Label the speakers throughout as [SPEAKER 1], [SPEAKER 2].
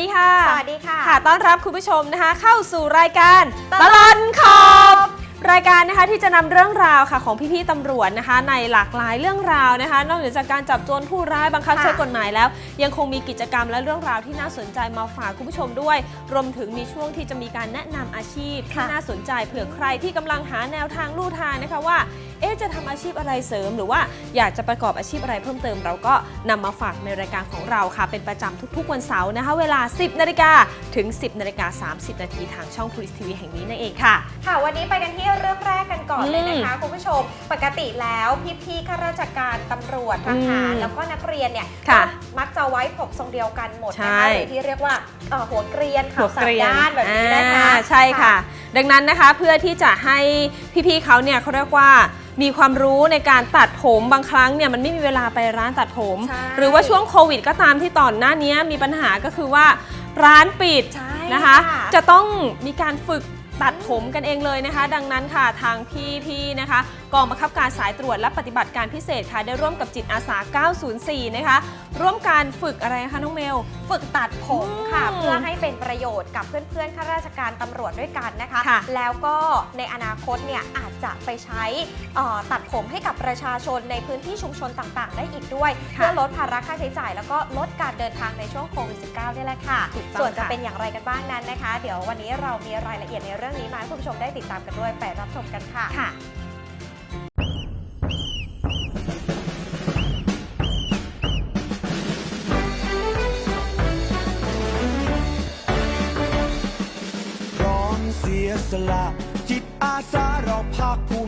[SPEAKER 1] สวัสดีค่ะ
[SPEAKER 2] สวัสดีค่ะ
[SPEAKER 1] ค่ะ ต้อนรับคุณผู้ชมนะคะ เข้าสู่รายการ
[SPEAKER 2] ต
[SPEAKER 1] ต
[SPEAKER 2] ล
[SPEAKER 1] ล
[SPEAKER 2] อ
[SPEAKER 1] อ
[SPEAKER 2] ด
[SPEAKER 1] น
[SPEAKER 2] ข
[SPEAKER 1] ข
[SPEAKER 2] อ
[SPEAKER 1] อบบรายการนะคะที่จะนำเรื่องราวค่ะของพี่ๆตำรวจนะคะ ในหลากหลายเรื่องราวนะคะ นอกเหนือจากการจับโจรผู้ร้ายบังคับ
[SPEAKER 2] ค่ะ
[SPEAKER 1] ใช้กฎหมายแล้ว ยังคงมีกิจกรรมและเรื่องราวที่น่าสนใจมาฝากคุณผู้ชมด้วย รวมถึงมีช่วงที่จะมีการแนะนำอาชีพที่
[SPEAKER 2] ค่ะ
[SPEAKER 1] น่าสนใจเผื่อใครที่กำลังหาแนวทางลู่ทางนะคะว่า เอ๊ะจะทำอาชีพอะไรเสริม หรือว่าอยากจะประกอบอาชีพอะไรเพิ่มเติม เราก็นำมาฝากในรายการของเราค่ะ เป็นประจำทุกๆวันเสาร์นะคะ เวลา 10นาฬิกาถึง 10นาฬิกา30นาทีทางช่อง Police TV แห่งนี้นั่นเองค่ะ
[SPEAKER 2] ค่ะ วันนี้ไปกันที่เรื่องแรกกันก่อนเลยนะคะคุณผู้ชมปกติแล้วพี่ๆข้าราชการตำรวจทหาร
[SPEAKER 1] อืม
[SPEAKER 2] แล้วก็นักเรียนเนี่ย
[SPEAKER 1] ค่ะ
[SPEAKER 2] ก็มักจะไว้ผมทรงเดียวกันหมด
[SPEAKER 1] ใช่
[SPEAKER 2] นะคะหรือที่เรียกว่าเอ่อหัวเกรียน
[SPEAKER 1] หั
[SPEAKER 2] ขาวว
[SPEAKER 1] เก
[SPEAKER 2] สาม
[SPEAKER 1] รียน
[SPEAKER 2] ด้านแบบนี้นะคะ
[SPEAKER 1] อ่าใช่ค่ะ ดังนั้นนะคะเพื่อที่จะให้พี่ๆเขาเนี่ยเขาเรียกว่า มีความรู้ในการตัดผมบางครั้งเนี่ยมันไม่มีเวลาไปร้านตัดผม
[SPEAKER 2] ใช่
[SPEAKER 1] หรือว่าช่วงโควิดก็ตามที่ตอนหน้านี้มีปัญหาก็คือว่าร้านปิด
[SPEAKER 2] ใช่
[SPEAKER 1] นะคะ จะต้องมีการฝึกตัดผมกันเองเลยนะคะ ดังนั้นค่ะทางพี่ๆนะคะ กองบังคับการสายตรวจและปฏิบัติการพิเศษค่ะได้ร่วมกับจิตอาสา 904 นะคะ ร่วมการฝึกอะไรนะคะน้องเมล
[SPEAKER 2] ฝึกตัดผมค่ะ
[SPEAKER 1] อืม
[SPEAKER 2] เพื่อให้เป็นประโยชน์กับเพื่อนๆข้าราชการตำรวจด้วยกันนะคะ
[SPEAKER 1] ค่ะ
[SPEAKER 2] แล้วก็ในอนาคตเนี่ยอาจจะไปใช้เอ่อตัดผมให้กับประชาชนในพื้นที่ชุมชนต่างๆ ได้อีกด้วย
[SPEAKER 1] ค่ะ
[SPEAKER 2] เพื่อลดภาระค่าใช้จ่าย แล้วก็ลดการเดินทางในช่วงโควิด -19 นี่แหละค่ะ
[SPEAKER 1] ถูกต้อง
[SPEAKER 2] ส่วนจะ
[SPEAKER 1] ค่ะ
[SPEAKER 2] เป็นอย่างไรกันบ้างนั้นนะคะ เดี๋ยววันนี้เรามีรายละเอียดในเรื่องนี้มาให้คุณผู้ชมได้ติดตามกันด้วยไปรับชมกันค่ะ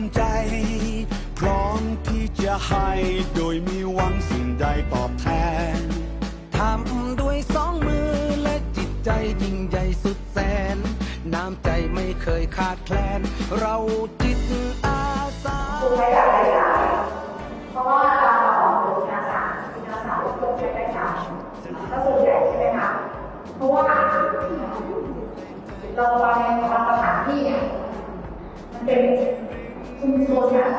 [SPEAKER 3] มใจ พร้อมที่จะให้โดยมีหวังสิ่งใดตอบแทน ทำด้วยสองมือและจิตใจยิ่งใหญ่สุดแสน น้ำใจไม่เคยขาดแคลน เราจิตอาสา
[SPEAKER 4] คือใช้แบบระยะเพราะว่าการาออกหรือการสารกาสารต้องใช้ระยะก็ส่วนใหญ่ใช่ไหมคะเพราะว่าเราวางในบางสถานที่เนี่ยมันเป็น ชุมชนเนี่ย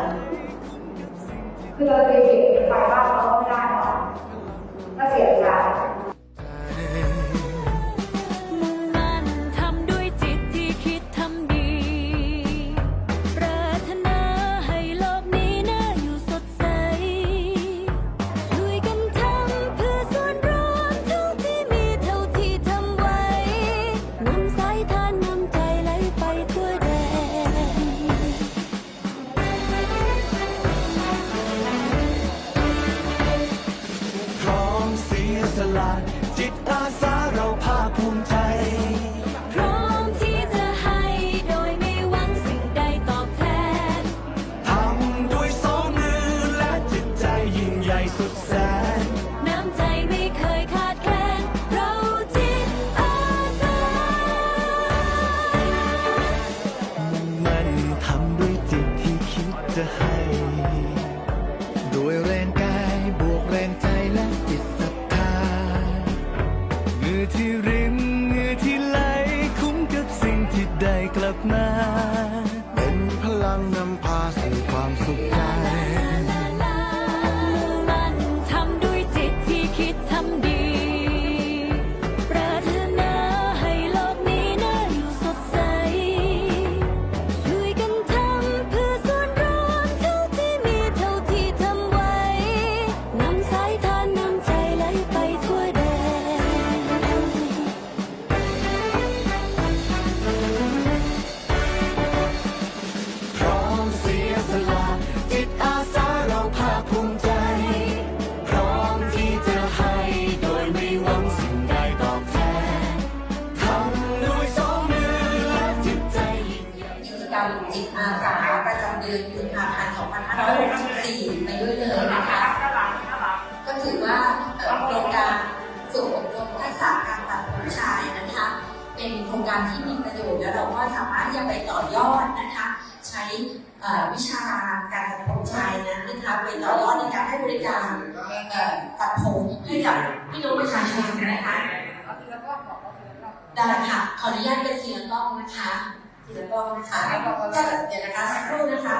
[SPEAKER 4] คือเราจะเก็บไปบ้านเราไม่ได้
[SPEAKER 5] ที่ริมเหงื่อที่ไห
[SPEAKER 3] ลคุ้มกับสิ่งที่ได้กลับมา
[SPEAKER 5] กร
[SPEAKER 3] รมจิตอาสา
[SPEAKER 6] ประจำเดือนกุมภาพันธ์2564ไปด้วยเลยนะคะ ก็ถือว่าโครงการฝึกอบรมทักษะการตัดผมชายนะคะ เป็นโครงการที่มีประโยชน์และเราก็สามารถที่จะไปต่อยอดนะคะ ใช้วิชาการตัดผมชายนั้นนะคะไปต่อยอดในการให้บริการตัดผมให้กับพี่น้องประชาชนนะคะได้ค่ะขออนุญาตเป็นทีละกล้องนะคะ ทีละกล้องนะคะถ้าเดี๋ยวนะคะสักครู่นะคะ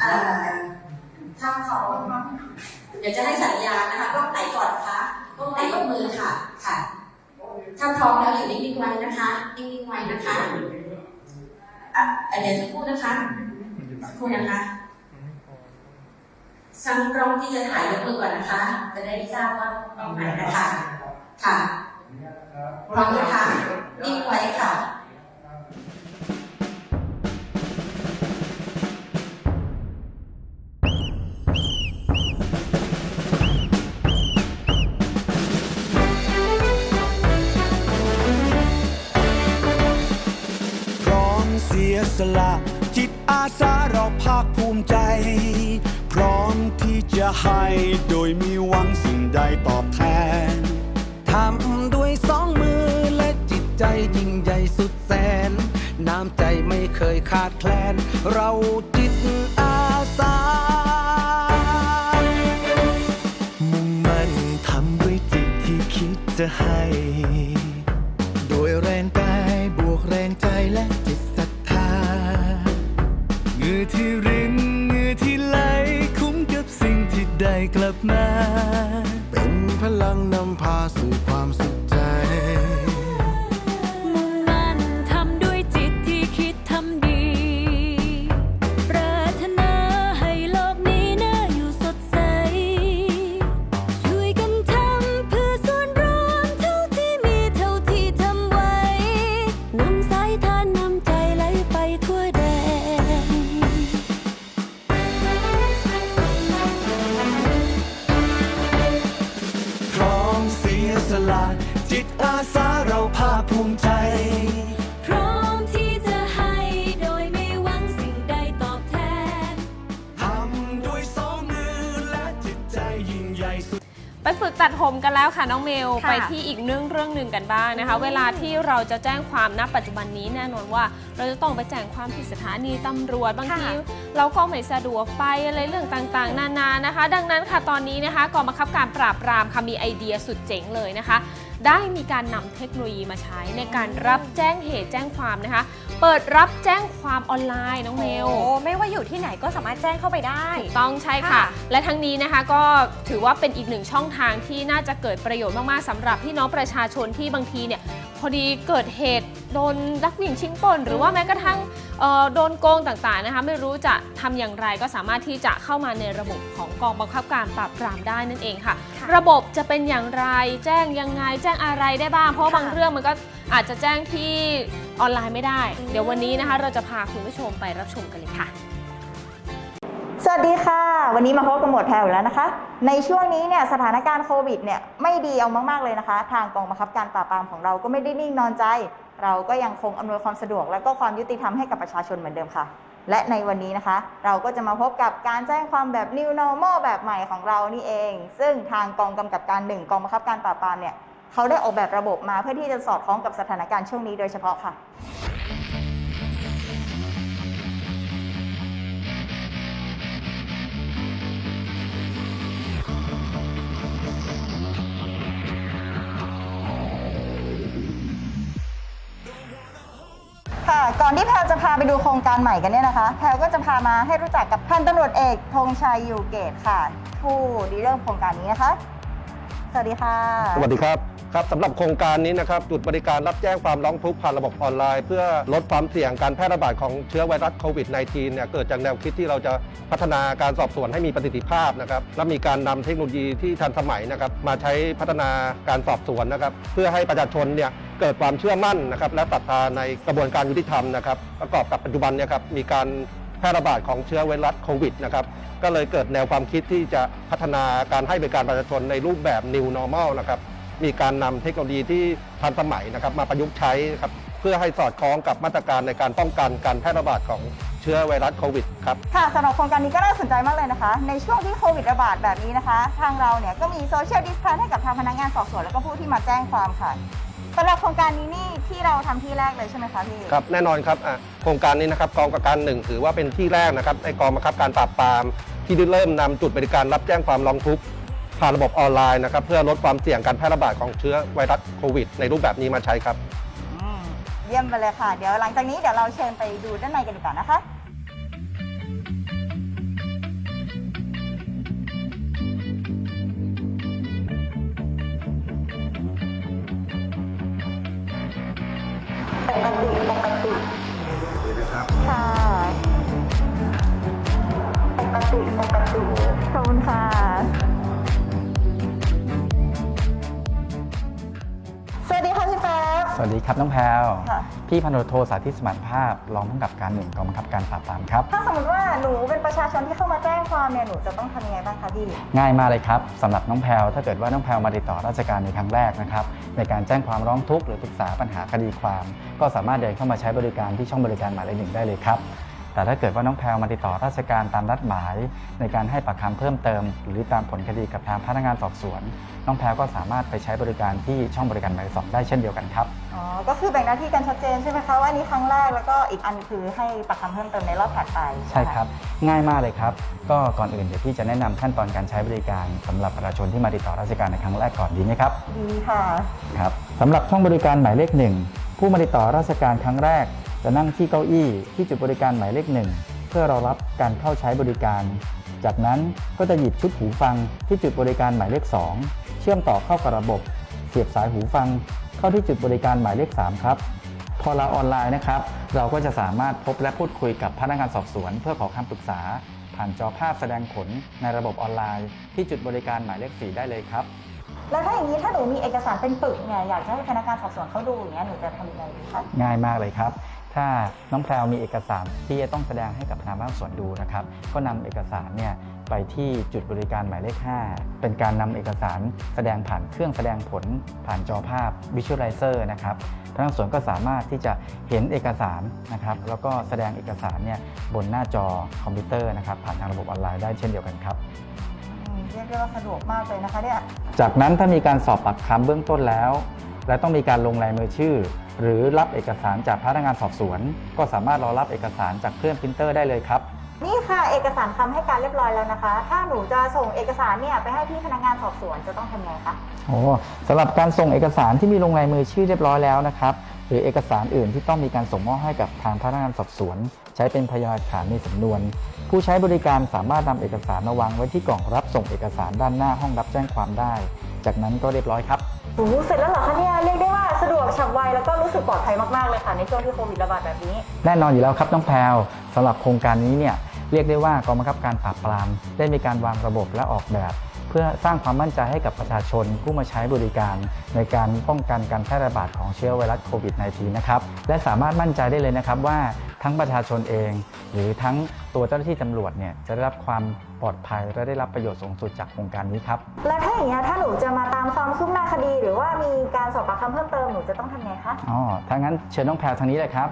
[SPEAKER 6] เอ่อถ้าเขาเดี๋ยวจะให้สัญญาณนะคะกล้องไหนก่อนคะกพวกไหนยกมือค่ะค่ะ ถ้าพร้อมแล้วอยู่นิ่งๆไว้นะคะนิ่งๆไว้นะคะอะเดี๋ยวสักครู่นะคะสักครู่นะคะช่างกล้องที่จะถ่ายยกมือก่อนนะคะ จะได้ทราบว่าตรงไหนนะคะ ค่ะพร้อมนะคะ
[SPEAKER 3] ให้โดยมีหวังสิ่งใดตอบแทน ทำด้วยสองมือและจิตใจยิ่งใหญ่สุดแสน น้ำใจไม่เคยขาดแคลน เราจิตอาสา มุ่งมั่นทำด้วยจิตที่คิดจะให้ ลับมา เป็นพลังนำพาสู่ความสุข
[SPEAKER 1] ตัดผมกันแล้วค่ะน้องเมล
[SPEAKER 2] ค่ะ
[SPEAKER 1] ไปที่อีกเรื่องเรื่องหนึ่งกันบ้างนะคะ เวลาที่เราจะแจ้งความณปัจจุบันนี้แน่นอนว่า เราจะต้องไปแจ้งความที่สถานีตำรวจบางทีเราก็ไม่สะดวกไปอะไรเรื่องต่างๆ นานานะคะ ดังนั้นค่ะตอนนี้นะคะกองบังคับการปราบปรามค่ะมีไอเดียสุดเจ๋งเลยนะคะ ได้มีการนำเทคโนโลยีมาใช้ในการรับแจ้งเหตุแจ้งความนะคะ เปิดรับแจ้งความออนไลน์น้องเมล
[SPEAKER 2] โอ้ไม่ว่าอยู่ที่ไหนก็สามารถแจ้งเข้าไปได้
[SPEAKER 1] ถูกต้องใช่ค่ะ
[SPEAKER 2] ค่ะ
[SPEAKER 1] และทั้งนี้นะคะก็ถือว่าเป็นอีกหนึ่งช่องทางที่น่าจะเกิดประโยชน์มาก ๆสำหรับพี่น้องประชาชนที่บางทีเนี่ยพอดีเกิดเหตุโดนลักวิ่งชิงปล้นหรือว่าแม้กระทั่งเอ่อ โดนโกงต่างๆนะคะไม่รู้จะทำอย่างไรก็สามารถที่จะเข้ามาในระบบของกองบังคับการปราบปรามได้นั่นเองค่ะ
[SPEAKER 2] ค่ะ
[SPEAKER 1] ระบบจะเป็นอย่างไรแจ้งยังไง แจ้งอะไรได้บ้าง เพราะว่า
[SPEAKER 2] ค่ะ
[SPEAKER 1] บางเรื่องมันก็อาจจะแจ้งที่ออนไลน์ไม่ได้
[SPEAKER 2] อืม
[SPEAKER 1] เดี๋ยววันนี้นะคะเราจะพาคุณผู้ชมไปรับชมกันเลยค่ะ
[SPEAKER 7] สวัสดีค่ะ วันนี้มาพบกับหมวดแพรอยู่แล้วนะคะ ในช่วงนี้เนี่ยสถานการณ์โควิดเนี่ยไม่ดีเอามากๆเลยนะคะ ทางกองบังคับการปราบปรามของเราก็ไม่ได้นิ่งนอนใจ เราก็ยังคงอำนวยความสะดวก และก็ความยุติธรรมให้กับประชาชนเหมือนเดิมค่ะ และในวันนี้นะคะ เราก็จะมาพบกับการแจ้งความแบบ new normal แบบใหม่ของเรานี่เอง ซึ่งทางกองกำกับการหนึ่งกองบังคับการปราบปรามเนี่ยเขาได้ออกแบบระบบมาเพื่อที่จะสอดคล้องกับสถานการณ์ช่วงนี้โดยเฉพาะค่ะ ค่ะ ก่อนที่แพลจะพาไปดูโครงการใหม่กันเนี่ยนะคะ แพลก็จะพามาให้รู้จักกับพันตำรวจเอกธงชัยอยู่เกตค่ะ ผู้ดีเริ่มโครงการนี้นะคะ สวัสดีค่ะ
[SPEAKER 8] สวัสดีครับครับสำหรับโครงการนี้นะครับจุดบริการรับแจ้งความร้องทุกข์ผ่านระบบออนไลน์ เพื่อลดความเสี่ยงการแพร่ระบาดของเชื้อไวรัสโควิด -19 เนี่ยเกิดจากแนวคิดที่เราจะพัฒนาการสอบสวนให้มีประสิทธิภาพนะครับและมีการนำเทคโนโลยีที่ทันสมัยนะครับมาใช้พัฒนาการสอบสวนนะครับเพื่อให้ประชาชนเนี่ย เกิดความเชื่อมั่นนะครับและศรัทธาในกระบวนการยุติธรรมนะครับประกอบกับปัจจุบันเนี่ยครับมีการแพร่ระบาดของเชื้อไวรัสโควิดนะครับก็เลยเกิดแนวความคิดที่จะพัฒนาการให้บริการประชาชนในรูปแบบ New Normal นะครับมีการนำเทคโนโลยีที่ทันสมัยนะครับมาประยุกต์ใช้ครับเพื่อให้สอดคล้องกับมาตรการในการป้องกันการแพร่ระบาดของเชื้อไวรัสโควิดครับ
[SPEAKER 7] ค่ะสำหรับโครงการนี้ก็น่าสนใจมากเลยนะคะ ในช่วงที่โควิดระบาดแบบนี้นะคะ ทางเราเนี่ยก็มีโซเชียลดิส a ทนให้กับทางพนักงานสอบสวน แล้วก็ผู้ที่มาแจ้งความค่ะ สำหรับโครงการนี้นี่ที่เราทำที่แรกเลยใช่ไหมคะพี่
[SPEAKER 8] ครับแน่นอนครับอะโครงการนี้นะครับกองประกันหนึ่งถือว่าเป็นที่แรกนะครับในกองบังคับการปราบปรามที่ได้เริ่มนำจุดบริการรับแจ้งความร้องทุกข์ผ่านระบบออนไลน์นะครับเพื่อลดความเสี่ยงการแพร่ระบาดของเชื้อไวรัสโควิด ในรูปแบบนี้มาใช้ครับ
[SPEAKER 7] อืมเยี่ยมไปเลยค่ะ เดี๋ยวหลังจากนี้เดี๋ยวเราเชิญไปดูด้านในกันดีกว่านะคะ คุณค่ะสวัสดีค่ะพี่แป๊บ
[SPEAKER 9] สวัสดีครับน้องแพลว
[SPEAKER 7] ค่ะ
[SPEAKER 9] พี่พันโทโทสาธิตสมานภาพรองผู้กำกับการหนึ่งกองบังคับการปราบปรามครับ
[SPEAKER 7] ถ้าสมมติว่าหนูเป็นประชาชนที่เข้ามาแจ้งความเนี่ยหนูจะต้องทำยังไงบ้างคะพี่
[SPEAKER 9] ง่ายมากเลยครับสำหรับน้องแพลวถ้าเกิดว่าน้องแพลวมาติดต่อราชการในครั้งแรกนะครับในการแจ้งความร้องทุกข์หรือปรึกษาปัญหาคดีความ ก็สามารถเดินเข้ามาใช้บริการที่ช่องบริการหมายเลขหนึ่งได้เลยครับ แต่ถ้าเกิดว่าน้องแพลวมาติดต่อราชการตามนัดหมาย ในการให้ปากคำเพิ่มเติม หรือตามผลคดีกับทางพนักงานสอบสวน น้องแพลวก็สามารถไปใช้บริการที่ช่องบริการหมายเลขสองได้เช่นเดียวกันครับ
[SPEAKER 7] อ๋อ ก็คือแบ่งหน้าที่กันชัดเจนใช่ไหมคะว่านี่ครั้งแรกแล้วก็อีกอันคือให้ปากคำเพิ่มเติมในรอบถัดไป
[SPEAKER 9] ใช่ครับ ง่ายมากเลยครับ ก็ก่อนอื่นเดี๋ยวพี่จะแนะนำขั้นตอนการใช้บริการสำหรับประชาชนที่มาติดต่อราชการในครั้งแรกก่อนดีไหมครับ
[SPEAKER 7] ดีค่ะ
[SPEAKER 9] ครับสำหรับช่องบริการหมายเลขหนึ่งผู้มาติดต่อราชการครั้งแรก จะนั่งที่เก้าอี้ที่จุดบริการหมายเลขหนึ่งเพื่อรอรับการเข้าใช้บริการ จากนั้นก็จะหยิบชุดหูฟังที่จุดบริการหมายเลข 2 เชื่อมต่อเข้ากับระบบ เสียบสายหูฟัง เข้าที่จุดบริการหมายเลข 3 ครับ พอเราออนไลน์นะครับ เราก็จะสามารถพบและพูดคุยกับพนักงานสอบสวน เพื่อขอคำปรึกษา ผ่านจอภาพแสดงผลในระบบออนไลน์ ที่จุดบริการหมายเลข 4 ได้เลยครับ
[SPEAKER 7] แล้วถ้าอย่างนี้ถ้าหนูมีเอกสารเป็นปึกเนี่ยอยากจะให้พนักงานสอบสวนเขาดูอย่างเงี้ยหนูจะทำยังไงดีคะ
[SPEAKER 9] ง่ายมากเลยครับ ถ้าน้องแพรวมีเอกสารที่จะต้องแสดงให้กับพนักงานสอบสวนดูนะครับ ก็นำเอกสารเนี่ยไปที่จุดบริการหมายเลข 5 เป็นการนำเอกสารแสดงผ่านเครื่องแสดงผลผ่านจอภาพ Visualizer นะครับพนักงานสอบสวนก็สามารถที่จะเห็นเอกสารนะครับ แล้วก็แสดงเอกสารเนี่ยบนหน้าจอคอมพิวเตอร์นะครับ ผ่านทางระบบออนไลน์ได้เช่นเดียวกันครับ
[SPEAKER 7] อืมเรียกได้ว่าสะดวกมากเลยนะคะเนี่ย
[SPEAKER 9] จากนั้นถ้ามีการสอบปากคำเบื้องต้นแล้ว และต้องมีการลงลายมือชื่อ หรือรับเอกสารจากพนักงานสอบสวน ก็สามารถรอรับเอกสารจากเครื่องพิมพ์เตอร์ได้เลยครับ
[SPEAKER 7] นี่ค่ะเอกสารคำให้การเรียบร้อยแล้วนะคะ ถ้าหนูจะส่งเอกสารเนี่ยไปให้ที่พนักงานสอบสวนจะต้องทำไงคะ
[SPEAKER 9] โอ้สำหรับการส่งเอกสารที่มีลงลายมือชื่อเรียบร้อยแล้วนะครับ หรือเอกสารอื่นที่ต้องมีการส่งมอบให้กับทางพนักงานสอบสวน ใช้เป็นพยานหลักฐานในสำนวน ผู้ใช้บริการสามารถนำเอกสารมาวางไว้ที่กล่องรับส่งเอกสารด้านหน้าห้องรับแจ้งความได้ จากนั้นก็เรียบร้อยครับ
[SPEAKER 7] โอ้โหเสร็จแล้วเหรอคะเนี่ยเรียกได้ว่าสะดวกฉับไวแล้วก็รู้สึกปลอดภัยมากๆเลยค่ะ ในช่วงที่โควิดระบาดแบบนี้
[SPEAKER 9] แน่นอนอยู่แล้วครับน้องแพรวสำหรับโครงการนี้เนี่ยเรียกได้ว่ากองบังคับการปราบปราม ได้มีการวางระบบและออกแบบ เพื่อสร้างความมั่นใจให้กับประชาชนผู้มาใช้บริการ ในการป้องกันการแพร่ระบาดของเชื้อไวรัสโควิด -19 นะครับและสามารถมั่นใจได้เลยนะครับว่า ทั้งประชาชนเอง หรือทั้งตัวเจ้าหน้าที่ตำรวจเนี่ยจะได้รับความปลอดภัยและได้รับประโยชน์สูงสุดจากโครงการนี้ครับ
[SPEAKER 7] แล้วถ้าอย่างเงี้ยถ้าหนูจะมาตามความคืบหน้าคดี หรือว่ามีการสอบปากคำเพิ่มเติมหนูจะต้องทำไงคะ
[SPEAKER 9] อ๋อถ้างั้นเชิญน้องแพรวทางนี้เลยครับ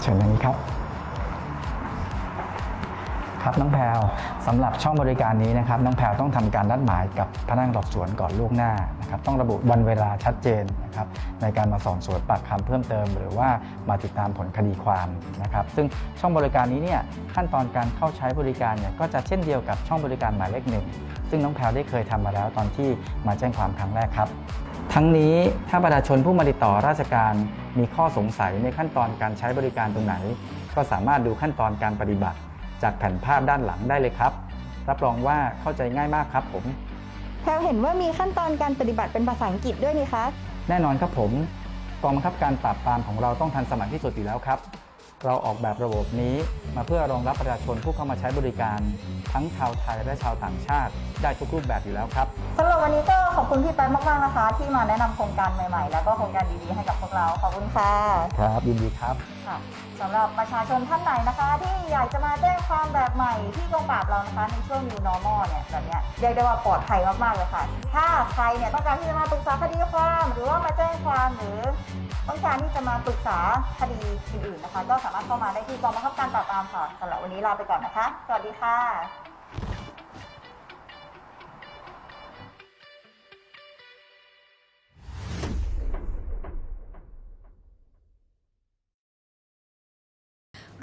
[SPEAKER 9] เชิญทางนี้ครับ ครับน้องแพรวสำหรับช่องบริการนี้นะครับน้องแพรวต้องทำการนัดหมายกับพนักงานสอบสวนก่อนล่วงหน้านะครับต้องระบุวันเวลาชัดเจนนะครับในการมาสอบสวนปากคำเพิ่มเติม หรือว่ามาติดตามผลคดีความนะครับซึ่งช่องบริการนี้เนี่ยขั้นตอนการเข้าใช้บริการเนี่ยก็จะเช่นเดียวกับช่องบริการหมายเลขหนึ่งซึ่งน้องแพรวได้เคยทำมาแล้วตอนที่มาแจ้งความครั้งแรกครับทั้งนี้ถ้าประชาชนผู้มาติดต่อราชการมีข้อสงสัยในขั้นตอนการใช้บริการตรงไหน ก็สามารถดูขั้นตอนการปฏิบัติ จากแผ่นภาพด้านหลังได้เลยครับ รับรองว่าเข้าใจง่ายมากครับผม
[SPEAKER 7] แพลเห็นว่ามีขั้นตอนการปฏิบัติเป็นภาษาอังกฤษด้วยนี่คะ
[SPEAKER 9] แน่นอนครับผม กองบังคับการปราบปรามของเราต้องทันสมัยที่สุดอยู่แล้วครับ เราออกแบบระบบนี้มาเพื่อรองรับประชาชนผู้เข้ามาใช้บริการ ทั้งชาวไทยและชาวต่างชาติ ได้ทุกรูปแบบอยู่แล้วครับ
[SPEAKER 7] สำหรับวันนี้ก็ขอบคุณพี่แป๊บมากๆนะคะ ที่มาแนะนำโครงการใหม่ๆ แล้วก็โครงการดีๆให้กับพวกเราขอบคุณค่ะ
[SPEAKER 9] ครับยินดีครับ
[SPEAKER 7] ค่ะสำหรับประชาชนท่านไหนนะคะ ที่อยากจะมาแจ้งความแบบใหม่ที่กองปราบเรานะคะในช่วง new normal เนี่ยแบบเนี้ยเรียกได้ว่าปลอดภัยมากๆเลยค่ะ ถ้าใครเนี่ยต้องการที่จะมาปรึกษาคดีความหรือว่ามาแจ้งความหรือต้องการที่จะมาปรึกษาคดีอื่นๆนะคะ ก็สามารถเข้ามาได้ที่กองบังคับการปราบปรามค่ะสำหรับวันนี้ลาไปก่อนนะคะ สวัสดีค่ะ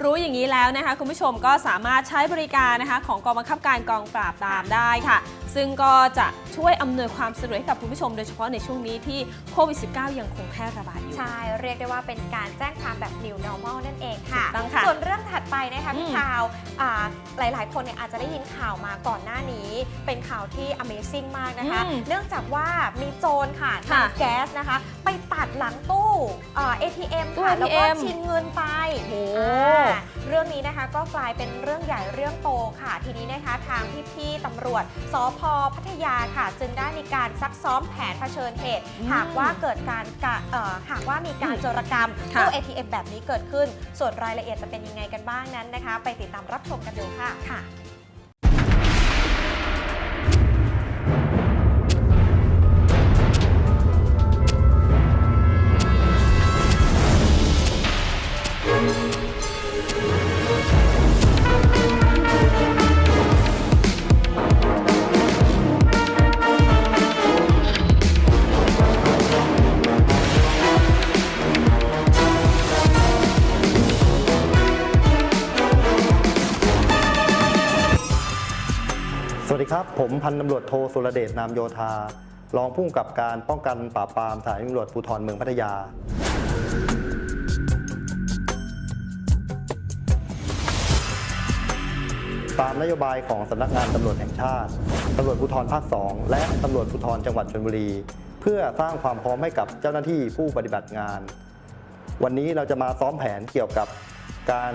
[SPEAKER 1] รู้อย่างนี้แล้วนะคะ คุณผู้ชมก็สามารถใช้บริการนะคะ ของกองบังคับการกองปราบปรามได้ค่ะ ซึ่งก็จะช่วยอำนวยความสะดวกให้กับคุณผู้ชม โดยเฉพาะในช่วงนี้ที่โควิด -19 ยังคงแพร่ระบาดอยู่
[SPEAKER 2] ใช่ เรียกได้ว่าเป็นการแจ้งความแบบ new normal นั่นเองค่ะ
[SPEAKER 1] ถูกต้องค่ะ
[SPEAKER 2] ส่วนเรื่องถัดไปนะคะพี่
[SPEAKER 1] อืม
[SPEAKER 2] ข่าวอ่าหลาย ๆ คนเนี่ยอาจจะได้ยินข่าวมาก่อนหน้านี้ เป็นข่าวที่ amazing มากนะคะ
[SPEAKER 1] อืม
[SPEAKER 2] เนื่องจากว่ามีโจรค่ะ
[SPEAKER 1] ค่ะ
[SPEAKER 2] นำแก๊สนะคะ ไปตัดหลังตู้อ่า ATM
[SPEAKER 1] ตู้
[SPEAKER 2] ค่ะ แล้วก็
[SPEAKER 1] ATM
[SPEAKER 2] ชิงเงินไป
[SPEAKER 1] โอ้โห
[SPEAKER 2] อ่าเรื่องนี้นี้นะคะก็กลายเป็นเรื่องใหญ่เรื่องโตค่ะ ทีนี้นะคะทางพี่ๆตำรวจสพพัทยาค่ะ จึงได้มีการซักซ้อมแผนเผชิญเหตุ
[SPEAKER 1] อืม
[SPEAKER 2] หากว่าเกิดการกะเอ่อหากว่ามีการ
[SPEAKER 1] อืม
[SPEAKER 2] โจรกรรม
[SPEAKER 1] ค่ะ
[SPEAKER 2] ตู้ ATM แบบนี้เกิดขึ้น ส่วนรายละเอียดจะเป็นยังไงกันบ้างนั้นนะคะ ไปติดตามรับชมกันดูค่ะ
[SPEAKER 1] ค่ะ
[SPEAKER 10] ผมพันตำรวจโทสุรเดชนามโยธารองผู้กำกับการป้องกันปราบปรามสถานีตำรวจภูธรเมืองพัทยา ตามนโยบายของสำนักงานตำรวจแห่งชาติตำรวจภูธรภาค 2 และตำรวจภูธรจังหวัดชลบุรี เพื่อสร้างความพร้อมให้กับเจ้าหน้าที่ผู้ปฏิบัติงาน วันนี้เราจะมาซ้อมแผนเกี่ยวกับการ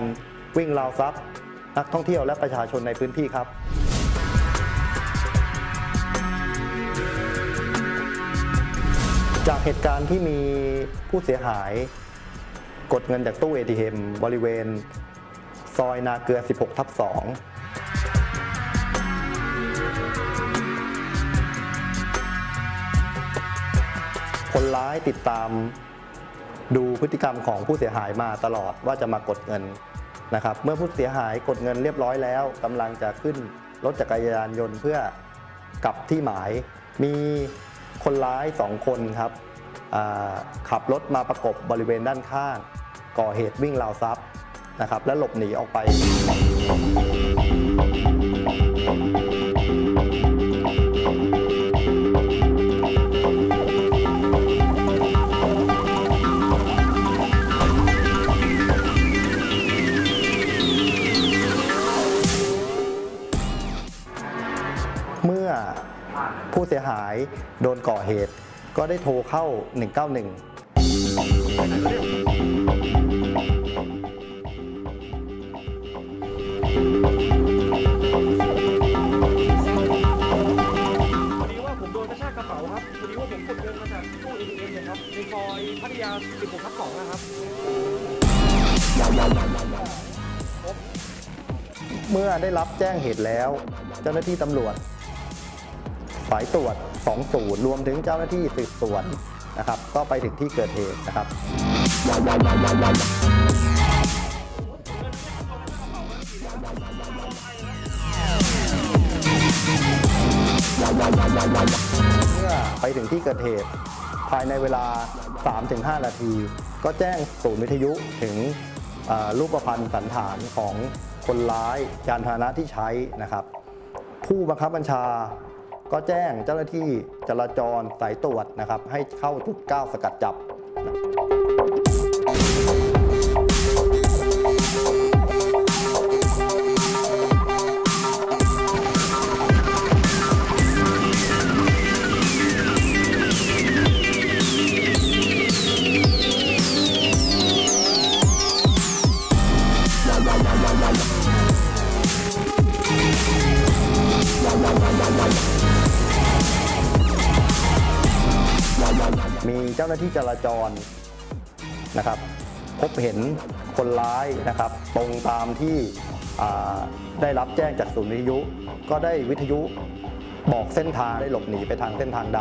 [SPEAKER 10] วิ่งราวทรัพย์ นักท่องเที่ยวและประชาชนในพื้นที่ครับ จากเหตุการณ์ที่มีผู้เสียหาย กดเงินจากตู้ ATM บริเวณ ซอยนาเกลือ 16 ทับ 2คนร้ายติดตามดูพฤติกรรมของผู้เสียหายมาตลอดว่าจะมากดเงินนะครับ เมื่อผู้เสียหายกดเงินเรียบร้อยแล้วกำลังจะขึ้นรถจักรยานยนต์เพื่อกลับที่หมาย มี คนร้ายสองคนครับขับรถมาประกบบริเวณด้านข้าง ก่อเหตุวิ่งราวทรัพย์นะครับและหลบหนีออกไป เมื่อผู้เสียหายโดนก่อเหตุ ก็ได้โทรเข้า 191
[SPEAKER 11] พอดีว่าผมโดนกระชากกระเป๋าครับพอดีว่าผมกดเงินมาจากตู้ ATM เนี่ยครับในซอยพัทยา16ทับ2นะครับ
[SPEAKER 10] เมื่อได้รับแจ้งเหตุแล้ว เจ้าหน้าที่ตำรวจสายตรวจ2ศูนย์รวมถึงเจ้าหน้าที่สืบสวนนะครับ ก็ไปถึงที่เกิดเหตุนะครับเมื่อไปถึงที่เกิดเหตุภายในเวลา 3-5 นาที ก็แจ้งศูนย์วิทยุถึงรูปพรรณสันฐานของคนร้ายยานพาหนะที่ใช้นะครับ ผู้บังคับบัญชา ก็แจ้งเจ้าหน้าที่จราจรสายตรวจนะครับให้เข้าจุดก้าวสกัดจับ เจ้าหน้าที่จราจรนะครับพบเห็นคนร้ายนะครับ ตรงตามที่ได้รับแจ้งจากศูนย์วิทยุ ก็ได้วิทยุบอกเส้นทางได้หลบหนีไปทางเส้นทางใด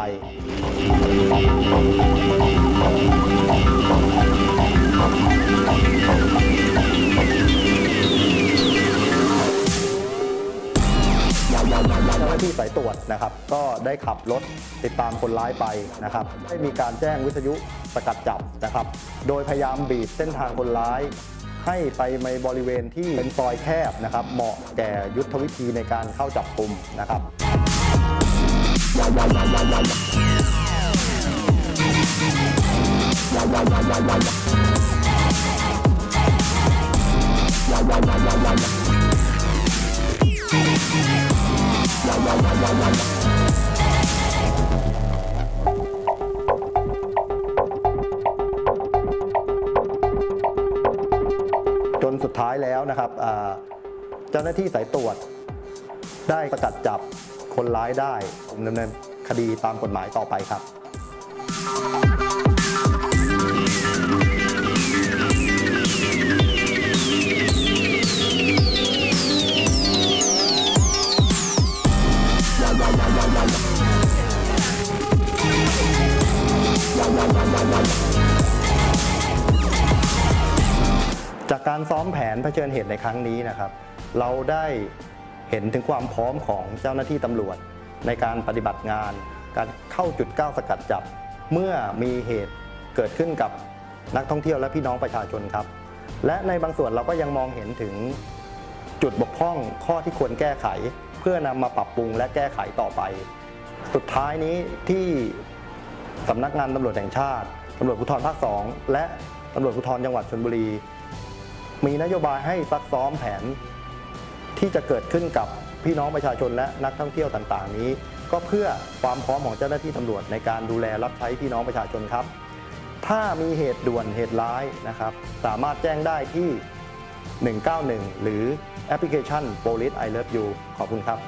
[SPEAKER 10] ได้ขับรถติดตามคนร้ายไปนะครับได้มีการแจ้งวิทยุสกัดจับนะครับ โดยพยายามบีบเส้นทางคนร้าย ให้ไปในบริเวณที่เป็นซอยแคบนะครับ เหมาะแก่ยุทธวิธีในการเข้าจับกลุ่มนะครับ จนสุดท้ายแล้วนะครับเจ้าหน้าที่สายตรวจ ได้สกัดจับคนร้ายได้ดำเนินคดีตามกฎหมายต่อไปครับ การซ้อมแผนเผชิญเหตุในครั้งนี้นะครับ เราได้เห็นถึงความพร้อมของเจ้าหน้าที่ตำรวจ ในการปฏิบัติงาน การเข้าจุดก้าวสกัดจับ เมื่อมีเหตุเกิดขึ้นกับนักท่องเที่ยวและพี่น้องประชาชนครับ และในบางส่วนเราก็ยังมองเห็นถึงจุดบกพร่องข้อที่ควรแก้ไข เพื่อนำมาปรับปรุงและแก้ไขต่อไป สุดท้ายนี้ที่สำนักงานตำรวจแห่งชาติตำรวจภูธรภาค 2 และตำรวจภูธรจังหวัดชลบุรี มีนโยบายให้ซักซ้อมแผนที่จะเกิดขึ้นกับพี่น้องประชาชนและนักท่องเที่ยวต่างๆ นี้ ก็เพื่อความพร้อมของเจ้าหน้าที่ตำรวจในการดูแลรับใช้พี่น้องประชาชนครับ ถ้ามีเหตุด่วนเหตุร้ายนะครับ สามารถแจ้งได้ที่ 191 หรือแอปพลิเคชัน Police I Love You ขอบคุณครับ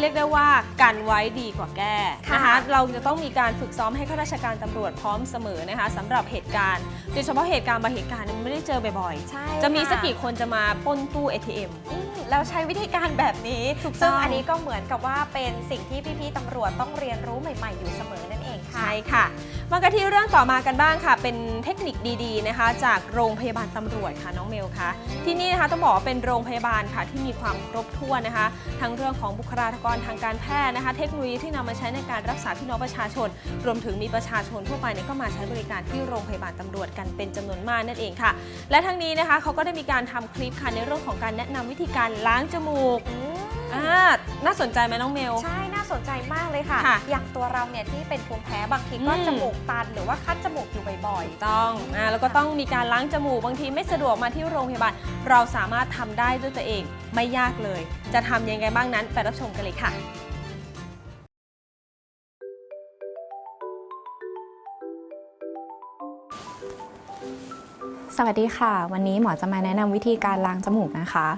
[SPEAKER 1] เรียกได้ว่ากันไว้ดีกว่าแก้นะคะ
[SPEAKER 2] ค่ะ
[SPEAKER 1] เราจะต้องมีการฝึกซ้อมให้ข้าราชการตำรวจพร้อมเสมอนะคะสำหรับเหตุการณ์โดยเฉพาะเหตุการณ์บางเหตุการณ์เนี่ยมันไม่ได้เจอบ่อย
[SPEAKER 2] ใช่
[SPEAKER 1] ๆจะมี
[SPEAKER 2] ค่
[SPEAKER 1] สักกี่คนจะมาปล้นตู้ ATM
[SPEAKER 2] อืมแล้วใช้วิธีการแบบนี้
[SPEAKER 1] ถูกต้อง
[SPEAKER 2] ซึ่งอันนี้ก็เหมือนกับว่าเป็นสิ่งที่พี่ๆตำรวจต้องเรียนรู้ใหม่ ๆ อยู่เสมอนั่นเองค่ะ
[SPEAKER 1] ใช่ค่ะมากันที่เรื่องต่อมากันบ้างค่ะ เป็นเทคนิคดีๆนะคะ จากโรงพยาบาลตำรวจค่ะน้องเมลคะที่นี่นะคะต้องบอกว่าเป็นโรงพยาบาลค่ะที่มีความครบถ้วนนะคะ ทั้งเรื่องของบุคลากรทางการแพทย์นะคะ เทคโนโลยีที่นำมาใช้ในการรักษาพี่น้องประชาชน รวมถึงมีประชาชนทั่วไปเนี่ยก็มาใช้บริการที่โรงพยาบาลตำรวจกันเป็นจำนวนมากนั่นเองค่ะ และทั้งนี้นะคะเขาก็ได้มีการทำคลิปค่ะในเรื่องของการแนะนำวิธีการล้างจมูกอ่าน่าสนใจไหมน้องเมล
[SPEAKER 2] ใช่น่า สนใจมากเลยค่ะ
[SPEAKER 1] ค่ะ
[SPEAKER 2] อย่างตัวเราเนี่ยที่เป็นภูมิแพ้บางทีก็
[SPEAKER 1] อืม
[SPEAKER 2] จมูกตันหรือว่าคัดจมูกอยู่บ่อย
[SPEAKER 1] ถูกต้องอ่าแล้วก็ต้องมีการล้างจมูกบางทีไม่สะดวกมาที่โรงพยาบาล เราสามารถทำได้ด้วยตัวเองไม่ยากเลย จะทำยังไงบ้างนั้นไปรับชมกันเลยค่ะ
[SPEAKER 12] สวัสดีค่ะ วันนี้หมอจะมาแนะนำวิธีการล้างจมูกนะคะ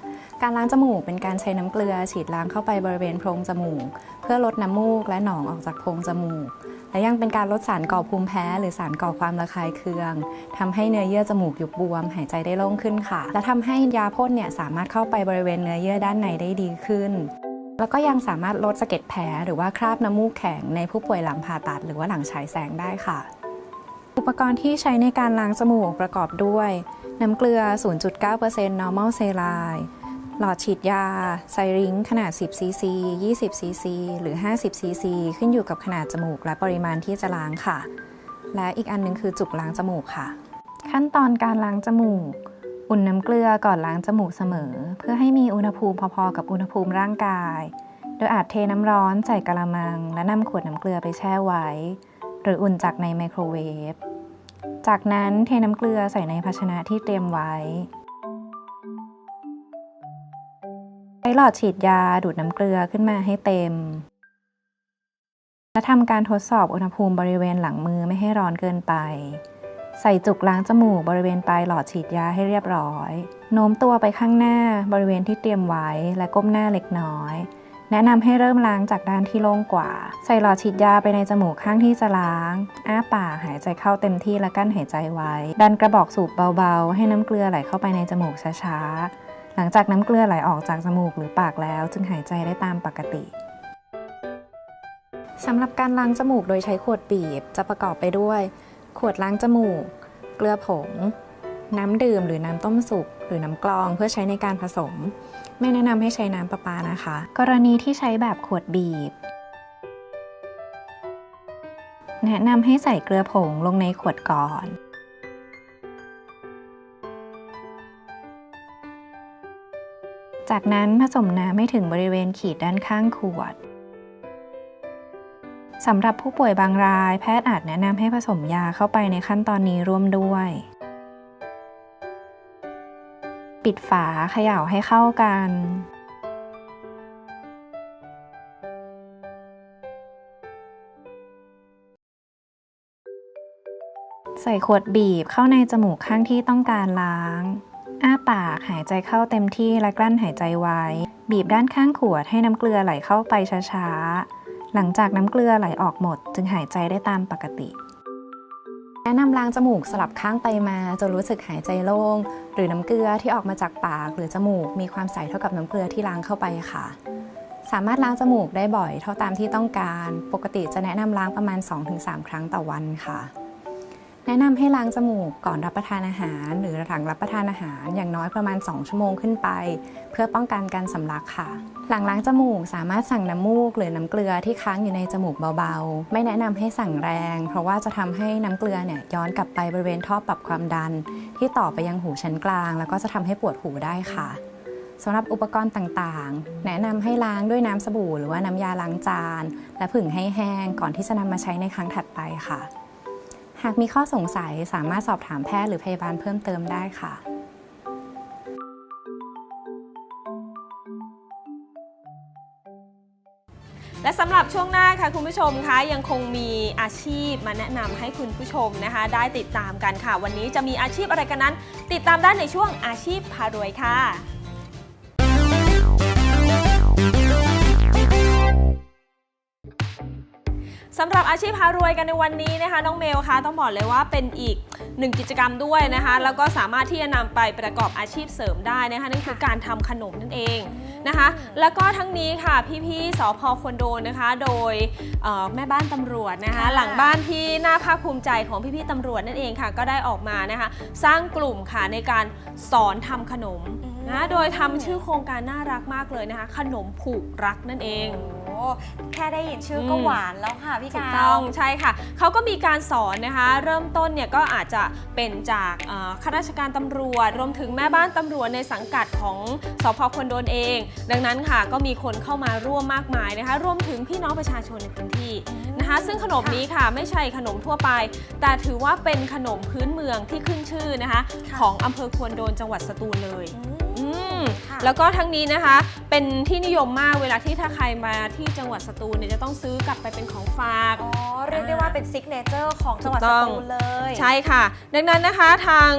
[SPEAKER 12] การล้างจมูกเป็นการใช้น้ำเกลือฉีดล้างเข้าไปบริเวณโพรงจมูก เพื่อลดน้ำมูกและหนองออกจากโพรงจมูก และยังเป็นการลดสารก่อภูมิแพ้ หรือสารก่อความระคายเคืองทำให้เนื้อเยื่อจมูกยุบบวม หายใจได้โล่งขึ้นค่ะ และทำให้ยาพ่นเนี่ยสามารถเข้าไปบริเวณเนื้อเยื่อด้านในได้ดีขึ้น แล้วก็ยังสามารถลดสะเก็ดแผลหรือว่าคราบน้ำมูกแข็งในผู้ป่วยหลังผ่าตัด หรือว่าหลังฉายแสงได้ค่ะ อุปกรณ์ที่ใช้ในการล้างจมูกประกอบด้วย น้ำเกลือ 0.9% normal saline หลอดฉีดยาไซริงขนาด 10 cc 20 cc หรือ 50 cc ขึ้นอยู่กับขนาดจมูกและปริมาณที่จะล้างค่ะ และอีกอันหนึงคือจุกล้างจมูกค่ะ ขั้นตอนการล้างจมูก อุ่นน้ำเกลือก่อนล้างจมูกเสมอ เพื่อให้มีอุณหภูมิพอๆกับอุณหภูมิร่างกาย โดยอาจเทน้ำร้อนใส่กะละมัง และนำขวดน้ำเกลือไปแช่ไว้ หรืออุ่นจากในไมโครเวฟ จากนั้นเทน้ำเกลือใส่ในภาชนะที่เตรียมไว้ ใช้หลอดฉีดยาดูดน้ำเกลือขึ้นมาให้เต็ม และทำการทดสอบอุณหภูมิบริเวณหลังมือไม่ให้ร้อนเกินไป ใส่จุกล้างจมูกบริเวณปลายหลอดฉีดยาให้เรียบร้อย โน้มตัวไปข้างหน้าบริเวณที่เตรียมไว้และก้มหน้าเล็กน้อย แนะนำให้เริ่มล้างจากด้านที่โล่งกว่า ใส่หลอดฉีดยาไปในจมูกข้างที่จะล้าง อ้าปากหายใจเข้าเต็มที่และกั้นหายใจไว้ ดันกระบอกสูบเบาๆ ให้น้ำเกลือไหลเข้าไปในจมูกช้าๆ หลังจากน้ำเกลือไหลออกจากจมูกหรือปากแล้ว จึงหายใจได้ตามปกติสำหรับการล้างจมูกโดยใช้ขวดบีบจะประกอบไปด้วย ขวดล้างจมูก เกลือผง น้ำดื่มหรือน้ำต้มสุก หรือน้ำกรองเพื่อใช้ในการผสม ไม่แนะนำให้ใช้น้ำประปานะคะ กรณีที่ใช้แบบขวดบีบ แนะนำให้ใส่เกลือผงลงในขวดก่อน จากนั้นผสมน้ำให้ถึงบริเวณขีดด้านข้างขวดสำหรับผู้ป่วยบางราย แพทย์อาจแนะนำให้ผสมยาเข้าไปในขั้นตอนนี้ร่วมด้วย ปิดฝาเขย่าให้เข้ากัน ใส่ขวดบีบเข้าในจมูกข้างที่ต้องการล้าง อ้าปากหายใจเข้าเต็มที่และกลั้นหายใจไว้ บีบด้านข้างขวดให้น้ำเกลือไหลเข้าไปช้าๆ หลังจากน้ำเกลือไหลออกหมด จึงหายใจได้ตามปกติ แนะนำล้างจมูกสลับข้างไปมาจนรู้สึกหายใจโล่ง หรือน้ำเกลือที่ออกมาจากปากหรือจมูกมีความใสเท่ากับน้ำเกลือที่ล้างเข้าไปค่ะ สามารถล้างจมูกได้บ่อยเท่าตามที่ต้องการ ปกติจะแนะนำล้างประมาณ 2-3 ครั้งต่อวันค่ะ แนะนำให้ล้างจมูกก่อนรับประทานอาหาร หรือหลังรับประทานอาหารอย่างน้อยประมาณ 2 ชั่วโมงขึ้นไป เพื่อป้องกันการสำลักค่ะ หลังล้างจมูกสามารถสั่งน้ำมูก หรือน้ำเกลือที่ค้างอยู่ในจมูกเบาๆ ไม่แนะนำให้สั่งแรง เพราะว่าจะทำให้น้ำเกลือเนี่ยย้อนกลับไปบริเวณท่อปรับความดัน ที่ต่อไปยังหูชั้นกลาง แล้วก็จะทำให้ปวดหูได้ค่ะสำหรับอุปกรณ์ต่างๆ แนะนำให้ล้างด้วยน้ำสบู่ หรือว่าน้ำยาล้างจาน และผึ่งให้แห้งก่อนที่จะนำมาใช้ในครั้งถัดไปค่ะ หากมีข้อสงสัยสามารถสอบถามแพทย์หรือพยาบาลเพิ่มเติมได้ค่ะ
[SPEAKER 1] และสำหรับช่วงหน้าค่ะคุณผู้ชมคะยังคงมีอาชีพมาแนะนำให้คุณผู้ชมนะคะ ได้ติดตามกันค่ะ วันนี้จะมีอาชีพอะไรกันนั้น ติดตามได้ในช่วงอาชีพพารวยค่ะ สำหรับอาชีพพารวยกันในวันนี้นะคะ น้องเมลคะต้องบอกเลยว่าเป็นอีกหนึ่งกิจกรรมด้วยนะคะ แล้วก็สามารถที่จะนำไปประกอบอาชีพเสริมได้นะคะนั่นคือการทำขนมนั่นเองนะคะ แล้วก็ทั้งนี้ค่ะพี่ๆสพคนโดนนะคะ โดยเอ่อแม่บ้านตำรวจนะคะ
[SPEAKER 2] ค่ะ
[SPEAKER 1] หลังบ้านที่น่าภาคภูมิใจของพี่ๆตำรวจนั่นเองค่ะ ก็ได้ออกมานะคะ สร้างกลุ่มค่ะในการสอนทำขนมนะโดยทำชื่อโครงการน่ารักมากเลยนะคะ ขนมผูกรักนั่นเอง
[SPEAKER 2] โอ้ แค่ได้ยินชื่อก็
[SPEAKER 1] อืม
[SPEAKER 2] หวานแล้วค่ะพี่
[SPEAKER 1] ถู
[SPEAKER 2] กากว
[SPEAKER 1] ต้องใช่ค่ะ เขาก็มีการสอนนะคะ เริ่มต้นเนี่ยก็อาจจะเป็นจากเอ่อข้าราชการตำรวจ รวมถึงแม่บ้านตำรวจในสังกัดของสพคนโดนเอง ดังนั้นค่ะก็มีคนเข้ามาร่วมมากมายนะคะ รวมถึงพี่น้องประชาชนในพื้นที่นะคะ ซึ่งขนมนี้ค่ะไม่ใช่ขนมทั่วไป แต่ถือว่าเป็นขนมพื้นเมืองที่ขึ้นชื่อนะคะ
[SPEAKER 2] ค่ะ
[SPEAKER 1] ของอำเภอควนโดนจังหวัดสตูลเลย อืม
[SPEAKER 2] ค่ะ
[SPEAKER 1] แล้วก็ทั้งนี้นะคะ เป็นที่นิยมมากเวลาที่ถ้าใครมาที่จังหวัดสตูลเนี่ยจะต้องซื้อกลับไปเป็นของฝาก
[SPEAKER 2] อ๋อ เรียกได้ว่าเป็นซิกเนเจอร์ของจังหวัด
[SPEAKER 1] ถู
[SPEAKER 2] ส
[SPEAKER 1] กต้อง
[SPEAKER 2] ตูลเลย
[SPEAKER 1] ใช่ค่ะ ดังนั้นนะคะทาง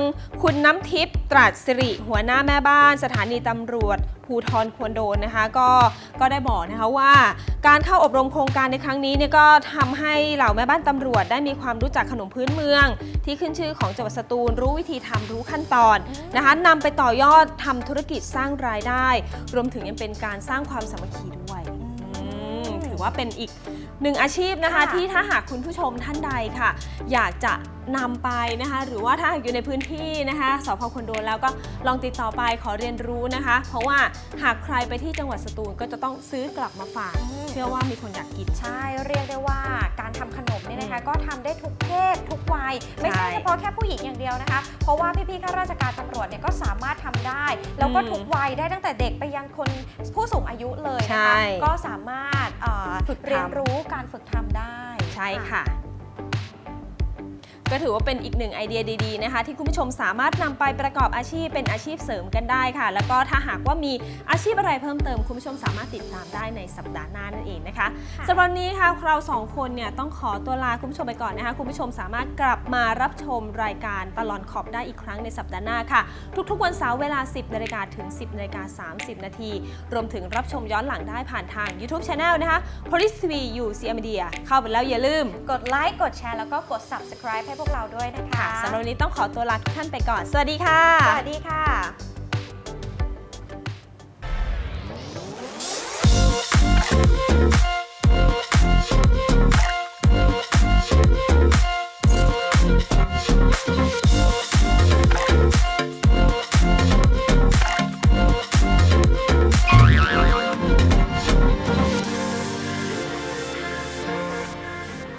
[SPEAKER 1] คุณน้ำทิพย์ตรัสสิริ หัวหน้าแม่บ้าน สถานีตำรวจภูทรควรโดนนะคะก็ก็ได้บอกนะคะว่าการเข้าอบรมโครงการในครั้งนี้เนี่ยก็ทำให้เหล่าแม่บ้านตำรวจ ได้มีความรู้จักขนมพื้นเมือง ที่ขึ้นชื่อของจังหวัดสตูล รู้วิธีทำรู้ขั้นตอนนะคะนำไปต่อยอดทำธุรกิจสร้างรายได้ รวมถึงยังเป็นการสร้างความสามัคคีด้วยอืมถือว่าเป็นอีก หนึ่งอาชีพนะคะ
[SPEAKER 2] ค่ะ
[SPEAKER 1] ที่ถ้าหากคุณผู้ชมท่านใดค่ะ อยากจะ นำไปนะคะ หรือว่าถ้าหากอยู่ในพื้นที่นะคะสพคนโดนแล้วก็ลองติดต่อไปขอเรียนรู้นะคะ เพราะว่าหากใครไปที่จังหวัดสตูลก็จะต้องซื้อกลับมาฝาก เชื่อว่ามีคนอยากกิน
[SPEAKER 2] ใช่ เรียกได้ว่าการทำขนมเนี่ยนะคะก็ทำได้ทุกเพศทุกวัย ไม่ใช่
[SPEAKER 1] ใช่
[SPEAKER 2] เฉพาะแค่ผู้หญิงอย่างเดียวนะคะ เพราะว่าพี่ๆข้าราชการตำรวจเนี่ยก็สามารถทำได้ แล้วก็
[SPEAKER 1] อืม
[SPEAKER 2] ทุกวัยได้ตั้งแต่เด็กไปยันคนผู้สูงอายุเลย
[SPEAKER 1] ใช่
[SPEAKER 2] นะคะก็สามารถเอ่อ
[SPEAKER 1] ฝึกทำ
[SPEAKER 2] เรียนรู้การฝึกทำได้
[SPEAKER 1] ใช่ค่ะ ก็ถือว่าเป็นอีกหนึ่งไอเดียดีๆนะคะ ที่คุณผู้ชมสามารถนำไปประกอบอาชีพเป็นอาชีพเสริมกันได้ค่ะ แล้วก็ถ้าหากว่ามีอาชีพอะไรเพิ่มเติมคุณผู้ชมสามารถติดตามได้ในสัปดาห์หน้านั่นเองนะคะ
[SPEAKER 2] ค่ะ
[SPEAKER 1] สำหรับวันนี้ค่ะเราสองคนเนี่ยต้องขอตัวลาคุณผู้ชมไปก่อนนะคะ คุณผู้ชมสามารถกลับมารับชมรายการตลอนขอบได้อีกครั้งในสัปดาห์หน้าค่ะ ทุกๆวันเสาร์เวลา 10นาฬิกาถึง 10นาฬิกา30 นาทีรวมถึงรับชมย้อนหลังได้ผ่านทาง YouTube Channel นะคะ Police TV UCM Media เข้าไปแล้วอย่าลืม
[SPEAKER 2] กดไลค์กดแชร์แล้วก็กด subscribe ให้พวกเราด้วยนะ
[SPEAKER 1] คะสำหรับวันนี้ต้องขอตัวลาทุกท่านไปก่อน สวัสดีค่ะ
[SPEAKER 2] สวัสดีค่ะ